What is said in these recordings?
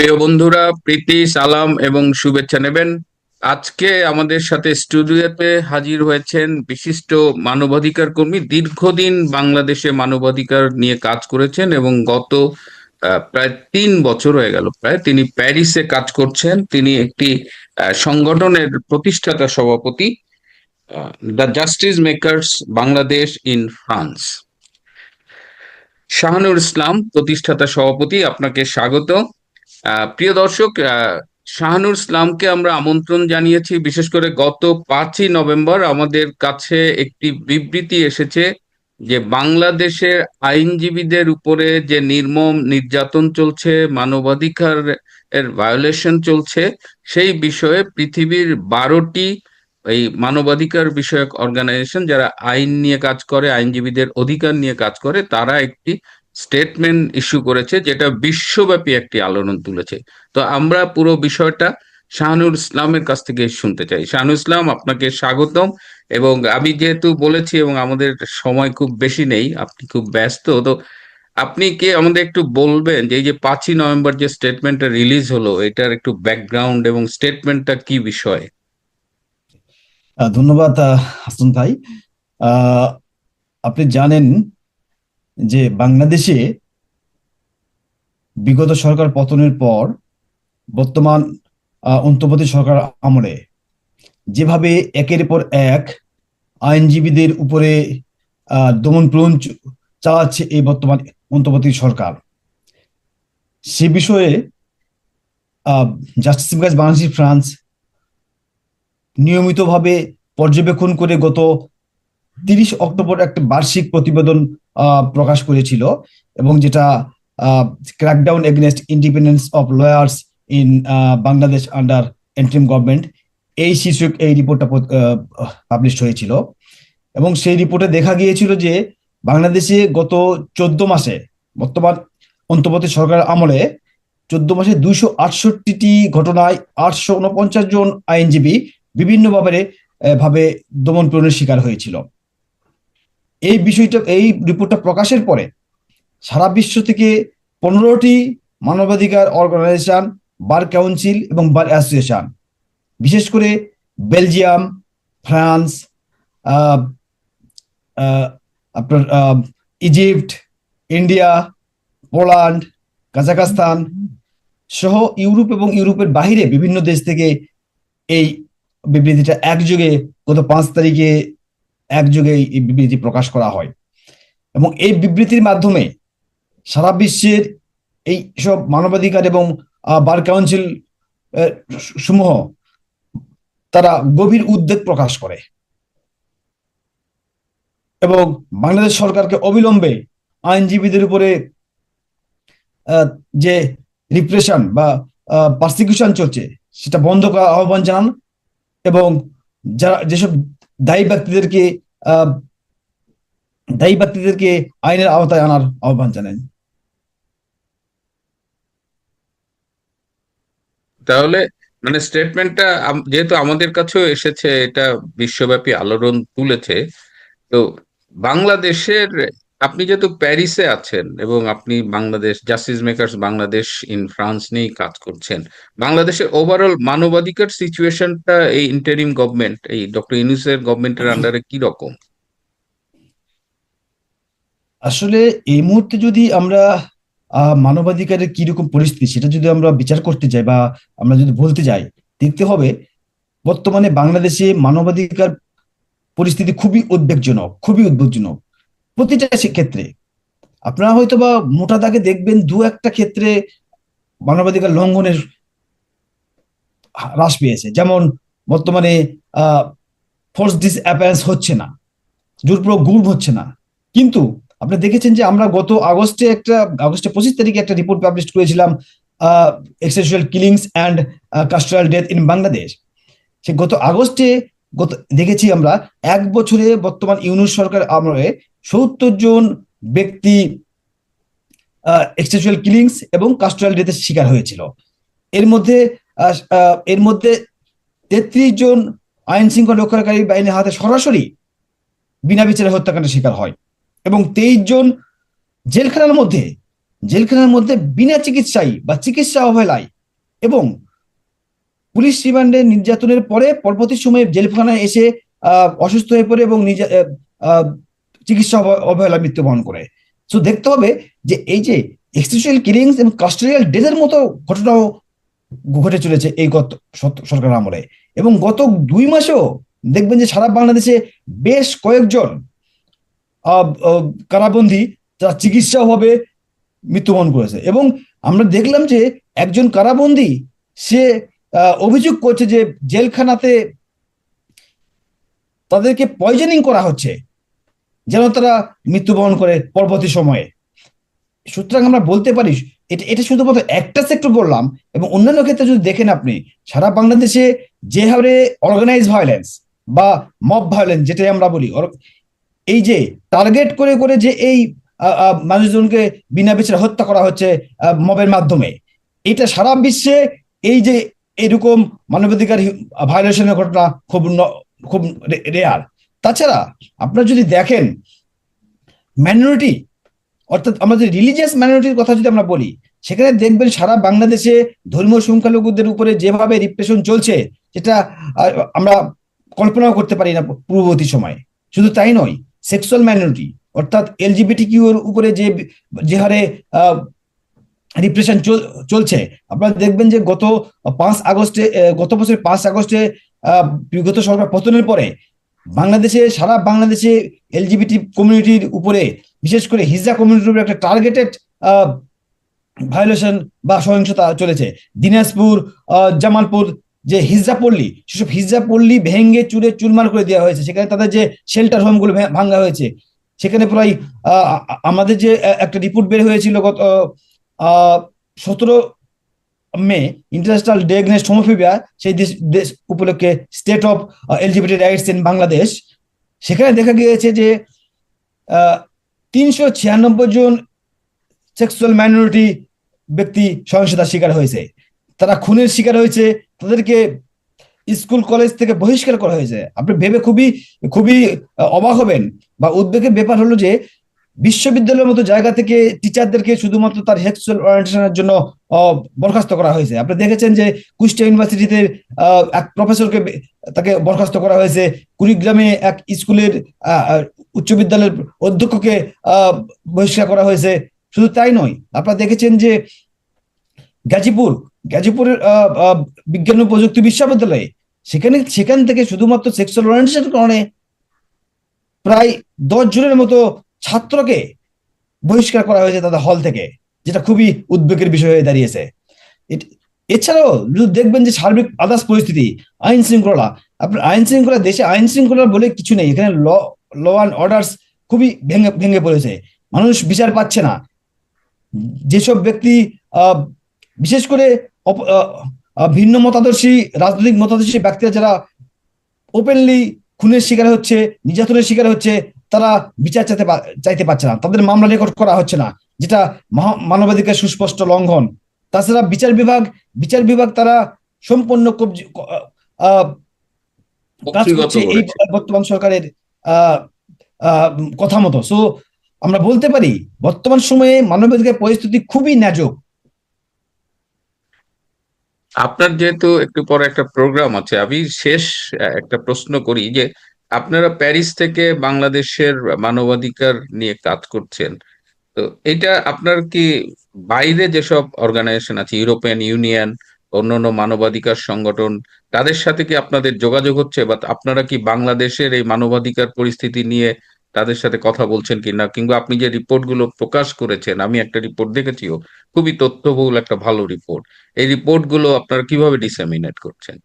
প্রিয় বন্ধুরা, প্রীতি, সালাম এবং শুভেচ্ছা নেবেন। আজকে আমাদের সাথে স্টুডিওতে হাজির হয়েছেন বিশিষ্ট মানবাধিকার কর্মী, দীর্ঘদিন বাংলাদেশে মানবাধিকার নিয়ে কাজ করেছেন এবং গত প্রায় তিন বছর হয়ে গেল, প্রায় তিনি প্যারিসে কাজ করছেন। তিনি একটি সংগঠনের প্রতিষ্ঠাতা সভাপতি the justice makers Bangladesh in France. Shahanur Islam প্রতিষ্ঠাতা সভাপতি, আপনাকে স্বাগত। প্রিয় দর্শক শাহানুর ইসলামকে আমরা আমন্ত্রণ জানিয়েছি। বিশেষ করে গত পাঁচই নভেম্বর আমাদের কাছে একটি বিবৃতি এসেছে যে বাংলাদেশের আইনজীবীদের উপরে যে নির্মম নির্যাতন চলছে, মানবাধিকার এর ভায়োলেশন চলছে, সেই বিষয়ে পৃথিবীর বারোটি এই মানবাধিকার বিষয়ক অর্গানাইজেশন যারা আইন নিয়ে কাজ করে, আইনজীবীদের অধিকার নিয়ে কাজ করে, তারা একটি স্টেটমেন্ট ইস্যু করেছে, যেটা বিশ্বব্যাপী একটি আলোড়ন তুলেছে। তো আমরা পুরো বিষয়টা শাহানুর ইসলামের কাছ থেকে শুনতে চাই। শাহানুর ইসলাম, আপনাকে স্বাগতম। এবং আমি যেহেতু বলেছি, এবং আমাদের সময় খুব বেশি নেই, আপনি খুব ব্যস্ত, তো আপনি কি আমাদের একটু বলবেন যে এই যে পাঁচই নভেম্বর যে স্টেটমেন্টটা রিলিজ হলো, এটার একটু ব্যাকগ্রাউন্ড এবং স্টেটমেন্টটা কি বিষয়? ধন্যবাদ হাসান ভাই। আপনি জানেন যে বাংলাদেশে বিগত সরকার পতনের পর বর্তমান অন্তর্বর্তী সরকার আমলে যেভাবে একের পর এক আইনজীবীদের উপরে দমন চ- চালাচ্ছে এই বর্তমান অন্তর্বর্তী সরকার। সে বিষয়ে জাস্টিস বাংলাদেশ ফ্রান্স নিয়মিতভাবে পর্যবেক্ষণ করে গত তিরিশ অক্টোবর একটা বার্ষিক প্রতিবেদন প্রকাশ করেছিল এবং যেটা crackdown against independence of lawyers in Bangladesh under interim government এই শীর্ষক এই রিপোর্টটা পাবলিশ হয়েছিল। এবং সেই রিপোর্টে দেখা গিয়েছিল যে বাংলাদেশে গত চোদ্দ মাসে বর্তমান অন্তর্বর্তী সরকার আমলে চোদ্দ মাসে দুইশো আটষট্টিটি ঘটনায় আটশো উনপঞ্চাশ জন আইনজীবী বিভিন্ন ভাবে দমন পীড়নের শিকার হয়েছিল। এই বিষয়টা, এই রিপোর্টটা প্রকাশের পরে সারা বিশ্ব থেকে পনেরোটি মানবাধিকার অর্গানাইজেশন বার কাউন্সিল এবং বার অ্যাসোসিয়েশন বিশেষ করে বেলজিয়াম ফ্রান্স আপনার ইজিপ্ট ইন্ডিয়া পোল্যান্ড কাজাকাস্তান সহ ইউরোপ এবং ইউরোপের বাইরে বিভিন্ন দেশ থেকে এই বিবৃতিটা একযোগে গত পাঁচ তারিখে একযোগে এই বিবৃতি প্রকাশ করা হয়। এবং এই বিবৃতির মাধ্যমে সারা বিশ্বের এই সব মানবাধিকার এবং বার কাউন্সিল সমূহ তারা গভীর উদ্বেগ প্রকাশ করে। এবং বাংলাদেশ সরকারকে অবিলম্বে আইনজীবীদের উপরে যে রিপ্রেশন বা পারসিকিউশন চলছে, সেটা বন্ধ করার আহ্বান জানান এবং যারা যেসব দায়ী ব্যক্তিদেরকে দায়ী ব্যক্তিদেরকে আইনের আওতায় আনার আহ্বান জানান তাহলে মানে স্টেটমেন্টটা যেহেতু আমাদের কাছেও এসেছে, এটা বিশ্বব্যাপী আলোড়ন তুলেছে, তো বাংলাদেশের আপনি যেহেতু প্যারিসে আছেন এবং আপনি Bangladesh justice makers Bangladesh in France নিয়েই কাজ করছেন বাংলাদেশের ওভারঅল মানবাধিকার সিচুয়েশনটা এই ইন্টারিম গভর্নমেন্ট এই ডক্টর ইউনুসের গভর্নমেন্টের আন্ডারে কি রকম? আসলে এই মুহূর্তে যদি আমরা আহ, মানবাধিকারের কীরকম পরিস্থিতি সেটা যদি আমরা বিচার করতে যাই বা আমরা যদি বলতে যাই দেখতে হবে বর্তমানে বাংলাদেশে মানবাধিকার পরিস্থিতি খুবই উদ্বেগজনক খুবই উদ্বেগজনক। প্রতিটা ক্ষেত্রে আপনারা হয়তো বা মোটা দাগে দেখবেন দু একটা ক্ষেত্রে মানবাধিকার লঙ্ঘনের হ্রাস পেয়েছে। যেমন বর্তমানে ফোর্স ডিস অ্যাপিয়ারেন্স হচ্ছে না, জোরপূর্বক গুম হচ্ছে না। কিন্তু আপনি দেখেছেন যে আমরা গত আগস্টে একটা আগস্টে পঁচিশ তারিখে একটা রিপোর্ট পাবলিশ করেছিলাম এক্সেসুয়াল killings and custodial death in Bangladesh সে গত আগস্টে গত, দেখেছি আমরা, এক বছরে বর্তমান ইউনুস সরকার আমলে সত্তর জন ব্যক্তি এক্সেসুয়াল কিলিংস এবং কাস্ট্রাল ডেথের শিকার হয়েছিল। এর মধ্যে এর মধ্যে তেত্রিশ জন আইন শৃঙ্খলা রক্ষাকারী বাহিনীর হাতে সরাসরি বিনা বিচারে হত্যাকাণ্ডের শিকার হয় এবং তেইশ জন জেলখানার মধ্যে জেলখানার মধ্যে বিনা চিকিৎসায় বা চিকিৎসা অবহেলায় এবং পুলিশ রিমান্ডে নির্যাতনের পরে পরবর্তী সময়ে জেলখানায় এসে অসুস্থ হয়ে পড়ে এবং চিকিৎসা অবহেলা মৃত্যুবরণ করে। তো দেখতে হবে যে এই যে এক্সিস্টুয়াল কিলিংস এবং কাস্টোরিয়াল ডেথের মতো ঘটনাও ঘটে চলেছে এই গত সরকার আমলে। এবং গত দুই মাসেও দেখবেন যে সারা বাংলাদেশে বেশ কয়েকজন কারাবন্দী তারা চিকিৎসা অভাবে মৃত্যুবরণ করেছে। এবং আমরা দেখলাম যে একজন কারাবন্দী সে অভিযোগ করছে যে জেলখানাতে তাদেরকে পয়জনিং করা হচ্ছে। যেন তারা মৃত্যুবরণ করে পরবর্তী সময়ে। সুতরাং আমরা বলতে পারি, এটা এটা শুধুমাত্র একটা সেক্টর বললাম এবং অন্যান্য ক্ষেত্রে যদি দেখেন আপনি, সারা বাংলাদেশে যে হারে অর্গানাইজ ভায়োলেন্স বা মব ভায়োলেন্স যেটাই আমরা বলি এই যে টার্গেট করে করে যে এই মানুষজনকে বিনা বিচারে হত্যা করা হচ্ছে মবের মাধ্যমে, এটা সারা বিশ্বে এই যে এরকম মানবাধিকার ভায়োলেশনের ঘটনা খুব খুব রেয়ার তাছাড়া আপনারা যদি দেখেন মাইনরিটি অর্থাৎ আমাদের রিলিজিয়াস মাইনরিটির কথা যদি আমরা বলি, সেখানে দেখবেন সারা বাংলাদেশে ধর্মীয় সংখ্যালঘুদের উপরে যেভাবে রিপ্রেশন চলছে, যেটা আমরা কল্পনাও করতে পারি না পূর্ববর্তী সময়ে। শুধু তাই নয় সেক্সুয়াল মাইনরিটি অর্থাৎ এলজিবিটি কিউ এর উপরে যে যে হারে রিপ্রেশন চলছে, আপনারা দেখবেন যে গত পাঁচ আগস্টে গত বছরের পাঁচ আগস্টে বিগত সরকার পতনের পরে বাংলাদেশে, সারা বাংলাদেশে এলজিবিটি কমিউনিটির উপরে, বিশেষ করে হিজড়া কমিউনিটির উপরে একটা টার্গেটেড ভায়োলেশন বা সহিংসতা চলেছে। দিনাজপুর জামালপুর যে হিজড়া পল্লী, সেসব হিজড়া পল্লী ভেঙ্গে চুরে চুরমার করে দেওয়া হয়েছে। সেখানে তাদের যে শেল্টার হোমগুলো ভে- ভাঙা হয়েছে। সেখানে প্রায় আমাদের যে একটা রিপোর্ট বের হয়েছিল গত সতেরো May international day against homophobia সেই দেশ উপলক্ষে state of LGBT rights in Bangladesh সেখানে দেখা গিয়েছে যে তিনশো ছিয়ানব্বই জন সেক্সুয়াল মাইনরিটি ব্যক্তি সহিংসতার শিকার হয়েছে। তারা খুনের শিকার হয়েছে, তাদেরকে স্কুল, কলেজ থেকে বহিষ্কার করা হয়েছে। আপনি ভেবে খুবই খুবই অবাক হবেন। বা উদ্বেগের ব্যাপার হলো যে বিশ্ববিদ্যালয়ের মতো জায়গা থেকে টিচারদেরকে শুধুমাত্র তার সেক্সুয়াল ওরিয়েন্টেশনের জন্য বরখাস্ত করা হয়েছে। আপনি দেখেছেন যে কুষ্টিয়া ইউনিভার্সিটিতে এক প্রফেসরকে তাকে বরখাস্ত করা হয়েছে। কুড়িগ্রামে এক স্কুলের উচ্চ বিদ্যালয়ের অধ্যক্ষকে বহিষ্কার করা হয়েছে। শুধু তাই নয়, আপনারা দেখেছেন যে গাজীপুর, গাজীপুরের বিজ্ঞান ও প্রযুক্তি বিশ্ববিদ্যালয়ে সেখানে, সেখান থেকে শুধুমাত্র সেক্সুয়াল ওরিয়েন্টেশনের কারণে প্রায় দশ জনের মতো ছাত্রকে বহিষ্কার করা হয়েছে তাদের হল থেকে, যেটা খুবই উদ্বেগের বিষয় হয়ে দাঁড়িয়েছে। এছাড়াও দেখবেন যে সার্বিক আদার্স পরিস্থিতি, আইন শৃঙ্খলা, আপনার আইন শৃঙ্খলা দেশে আইন শৃঙ্খলা বলে কিছু নেই। এখানে ল ল অ্যান্ড অর্ডার্স খুবই ভেঙে ভেঙে পড়েছে। মানুষ বিচার পাচ্ছে না। যেসব ব্যক্তি বিশেষ করে ভিন্ন মতাদর্শী, রাজনৈতিক মতাদর্শী ব্যক্তিরা যারা ওপেনলি খুনের শিকার হচ্ছে, নির্যাতনের শিকার হচ্ছে তারা বিচার চাইতে চাইতে পারছে না। তাদের মামলা রেকর্ড করা হচ্ছে না যেটা মানবাধিকার সুস্পষ্ট লঙ্ঘন। তাছাড়া বিচার বিভাগ বিচার বিভাগ তারা সম্পূর্ণ আহ, কাজ করছে এই বর্তমান সরকারের কথা মতো। সো আমরা বলতে পারি বর্তমান সময়ে মানবাধিকার পরিস্থিতি খুবই নাজুক। আপনার যেহেতু একটু পরে একটা প্রোগ্রাম আছে আমি শেষ একটা প্রশ্ন করি যে আপনারা প্যারিস থেকে বাংলাদেশের মানবাধিকার নিয়ে কাজ করছেন। তো এটা আপনার কি বাইরে যেসব অর্গানাইজেশন আছে ইউরোপিয়ান ইউনিয়ন অন্যান্য মানবাধিকার সংগঠন, তাদের সাথে কি আপনাদের যোগাযোগ হচ্ছে? বা আপনারা কি বাংলাদেশের এই মানবাধিকার পরিস্থিতি নিয়ে তাদের সাথে কথা বলছেন কিনা? কিংবা আপনি যে রিপোর্টগুলো প্রকাশ করেছেন, আমি একটা রিপোর্ট দেখেছিও, খুবই তথ্যবহুল একটা ভালো রিপোর্ট। এই রিপোর্টগুলো আপনারা কীভাবে ডিসেমিনেট করছেন?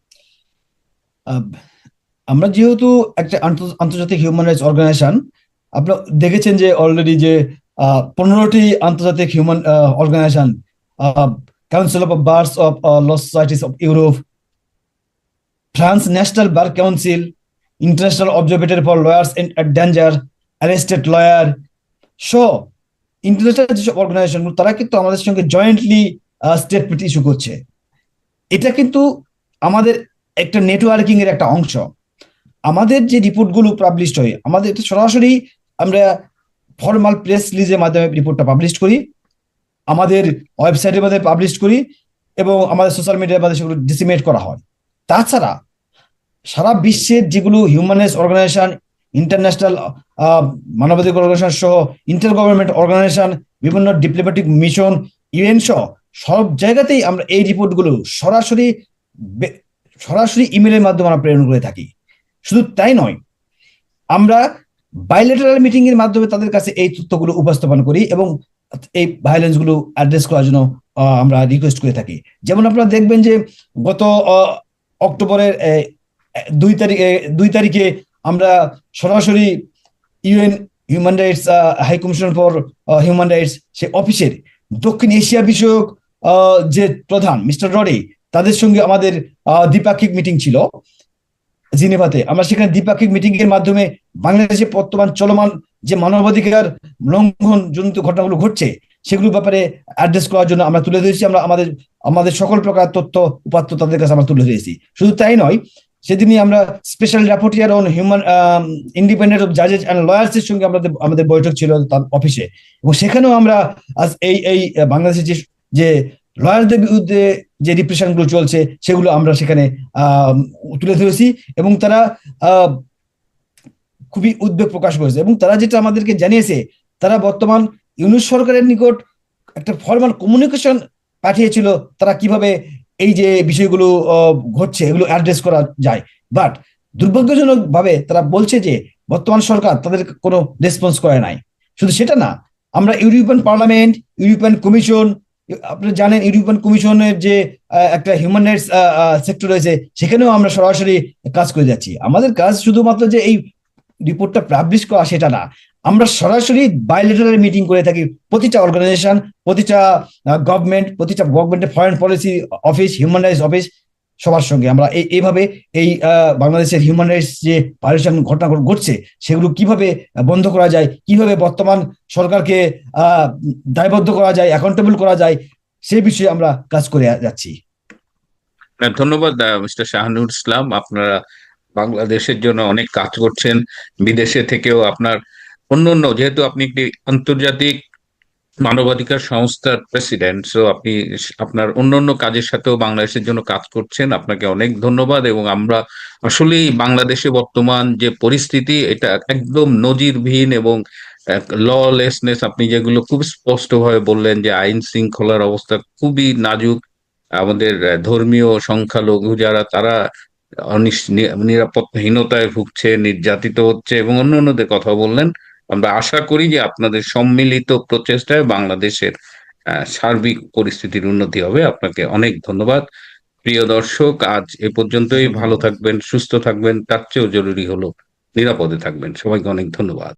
আমরা যেহেতু একটা আন্তর্জাতিক হিউম্যান রাইটস অর্গানাইজেশন আপনারা দেখেছেন যে অলরেডি যে পনেরোটি আন্তর্জাতিক human organisation council of bars of law societies of Europe France national bar council international observatory for lawyers in danger arrested lawyer so international যেসব অর্গানাইজেশন তারা কিন্তু আমাদের সঙ্গে জয়েন্টলি স্টেটমেন্ট ইস্যু করছে। এটা কিন্তু আমাদের একটা নেটওয়ার্কিং এর একটা অংশ। আমাদের যে রিপোর্টগুলো পাবলিশড হয়, আমাদের সরাসরি আমরা ফর্মাল প্রেস রিলিজের মাধ্যমে রিপোর্টটা পাবলিশ করি, আমাদের ওয়েবসাইটের মধ্যে পাবলিশ করি এবং আমাদের সোশ্যাল মিডিয়ার মধ্যে সেগুলো ডিসিমেট করা হয়। তাছাড়া সারা বিশ্বের যেগুলো হিউম্যান রাইটস অর্গানাইজেশন ইন্টারন্যাশনাল মানবাধিকার অর্গানাইজেশন সহ ইন্টার গভর্নমেন্ট অর্গানাইজেশন বিভিন্ন ডিপ্লোম্যাটিক মিশন ইউএন সহ সব জায়গাতেই আমরা এই রিপোর্টগুলো সরাসরি সরাসরি ইমেলের মাধ্যমে আমরা প্রেরণ করে থাকি। শুধু তাই নয়, আমরা বাইলেটারাল মিটিং এর মাধ্যমে তাদের কাছে এই তথ্যগুলো উপস্থাপন করি এবং এই ভায়োলেন্সগুলো অ্যাড্রেস করার জন্য আমরা রিকোয়েস্ট করে থাকি। যেমন আপনারা দেখবেন যে গত অক্টোবরের দুই তারিখে দুই তারিখে আমরা সরাসরি UN human rights high commission for human rights সে অফিসের দক্ষিণ এশিয়া বিষয়ক যে প্রধান, মিস্টার রডে, তাদের সঙ্গে আমাদের দ্বিপাক্ষিক মিটিং ছিল। জিনেভাতে আমরা সেখানে দ্বিপাক্ষিক মিটিং এর মাধ্যমে বাংলাদেশে বর্তমান চলমান যে মানবাধিকার লঙ্ঘন জনিত ঘটনাগুলো ঘটছে, সেগুলোর ব্যাপারে অ্যাড্রেস করার জন্য আমরা তুলে ধরেছি। আমরা আমাদের আমাদের সকল প্রকার তথ্য, উপাত্ত তাদের কাছে আমরা তুলে ধরেছি। শুধু তাই নয়, সেদিনই আমরা special rapporteur on human independent of জাজেস and lawyers এর সঙ্গে আমাদের আমাদের বৈঠক ছিল তার অফিসে এবং সেখানেও আমরা আজ এই এই, বাংলাদেশের যে যে লয়ারদের বিরুদ্ধে যে রিপ্রেশনগুলো চলছে, সেগুলো আমরা সেখানে তুলে ধরেছি এবং তারা খুবই উদ্বেগ প্রকাশ করেছে এবং তারা যেটা আমাদেরকে জানিয়েছে, তারা বর্তমান ইউনুস সরকারের নিকট একটা ফর্মাল কমিউনিকেশন পাঠিয়েছিল তারা কীভাবে এই যে বিষয়গুলো ঘটছে, এগুলো অ্যাড্রেস করা যায়। বাট দুর্ভাগ্যজনক ভাবে তারা বলছে যে বর্তমান সরকার তাদের কোনো রেসপন্স করে নাই। শুধু সেটা না, আমরা ইউরোপিয়ান পার্লামেন্ট ইউরোপিয়ান কমিশন আপনারা জানেন ইউরোপিয়ান কমিশনের যে একটা হিউম্যান রাইটস সেক্টর রয়েছে, সেখানেও আমরা সরাসরি কাজ করে যাচ্ছি। আমাদের কাজ শুধুমাত্র যে এই রিপোর্টটা পাবলিশ করা সেটা না। আমরা সরাসরি বাইলেটারাল মিটিং করে থাকি। প্রতিটা অর্গানাইজেশন প্রতিটা গভর্নমেন্ট প্রতিটা গভর্নমেন্টের foreign policy office human rights office সবার সঙ্গে। আমরা এই এইভাবে এই বাংলাদেশের হিউম্যান রাইটস যে ভায়োলেশন ঘটনা ঘটছে, সেগুলো কীভাবে বন্ধ করা যায়, কীভাবে বর্তমান সরকারকে দায়বদ্ধ করা যায় অ্যাকাউন্টেবল করা যায় সেই বিষয়ে আমরা কাজ করে যাচ্ছি। ধন্যবাদ মিস্টার শাহানুর ইসলাম। আপনারা বাংলাদেশের জন্য অনেক কাজ করছেন, বিদেশে থেকেও আপনার অন্য অন্য যেহেতু আপনি একটি আন্তর্জাতিক মানবাধিকার সংস্থার প্রেসিডেন্ট সো আপনি আপনার অন্যান্য কাজের সাথেও বাংলাদেশের জন্য কাজ করছেন। আপনাকে অনেক ধন্যবাদ এবং আমরা আসলেই বাংলাদেশে বর্তমান যে পরিস্থিতি, এটা একদম নজিরবিহীন এবং ললেসনেস আপনি যেগুলো খুব স্পষ্টভাবে বললেন যে আইন শৃঙ্খলার অবস্থা খুবই নাজুক, আমাদের ধর্মীয় সংখ্যালঘু যারা, তারা নিরাপত্তাহীনতায় ভুগছে, নির্যাতিত হচ্ছে এবং অন্য অন্যদের কথা বললেন। আমরা আশা করি যে আপনাদের সম্মিলিত প্রচেষ্টায় বাংলাদেশের সার্বিক পরিস্থিতির উন্নতি হবে। আপনাকে অনেক ধন্যবাদ। প্রিয় দর্শক, আজ এ পর্যন্তই। ভালো থাকবেন, সুস্থ থাকবেন। তার চেয়েও জরুরি হলো নিরাপদে থাকবেন। সবাইকে অনেক ধন্যবাদ।